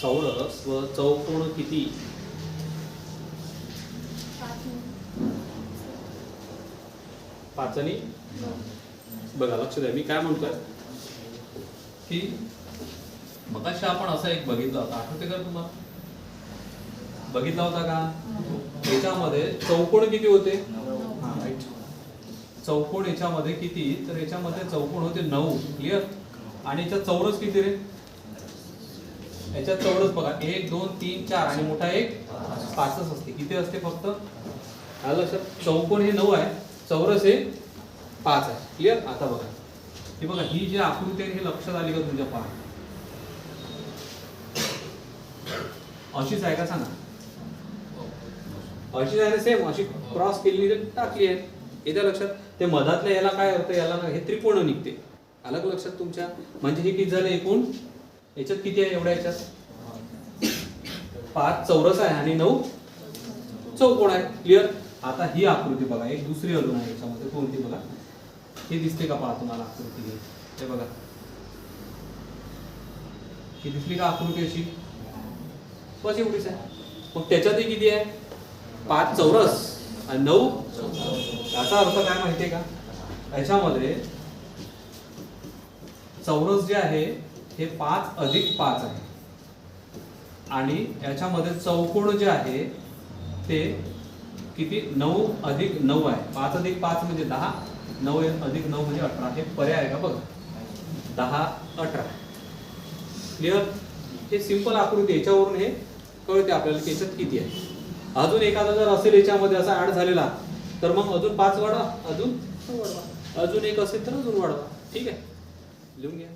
चौरस व चौकोन किती? पाच आणि बघा लक्ष द्या. मी काय म्हणतोय? की मगाशी आपण असा एक बघितला होता. आठवते का तुम्हाला? बघितला होता का? याच्यामध्ये चौकोन किती होते. चौकोन याच्यामध्ये किती? तर याच्यामध्ये चौकोन होते नऊ. क्लिअर आणि याच्यात चौरस किती रे? याच्यात तेवढंच बघा. एक दोन तीन चार आणि मोठा एक पाचच असते. किती असते फक्त? आलं लक्षात? चौकोन हे नऊ आहे. चौरस हे पाच आहे. क्लिअर आता बघा. हे बघा ही जी आकृती आहे हे लक्षात आली का तुमच्या पहा अशीच आहे का? सांगा. अशीच आहे ना सेम अशी क्रॉस केलेली तर टाकली आहे. येत्या लक्षात? ते मधातल्या याला काय अर्थ याला हे त्रिकोण निघते. आलं का लक्षात तुमच्या? म्हणजे हे किती झालं? एकूण याच्यात किती आहे? एवढ्या याच्यात? पाच चौरस आहे आणि नऊ चौकोण आहे. क्लिअर आता ही आकृती बघा. एक दुसरी अजून आहे याच्यामध्ये. कोणती बघा? हे दिसते का पहा तुम्हाला आकृती हे बघा. ही दिसली का आकृती अशी? बस एवढीच आहे. मग त्याच्यातही किती आहे? पाच चौरस आणि नऊ. याचा अर्थ काय माहितीये का? याच्यामध्ये चौरस जे आहे हे पाच अधिक पाच आहे. आणि याच्यामध्ये चौकोन जे आहे ते किती? नऊ अधिक नऊ आहे. पाच अधिक पाच म्हणजे दहा नऊ अधिक नऊ म्हणजे अठरा. हे पर्याय आहे का? बघ. दहा अठरा. क्लिअर हे सिंपल आकृती याच्यावरून हे कळते आपल्याला की याच्यात किती आहे. अजून एखादा जर असेल याच्यामध्ये असा ऍड झालेला तर मग अजून पाच वाढवा. अजून? वाढवा. अजून एक असेल तर अजून वाढवा. ठीक आहे. लिहून घ्या.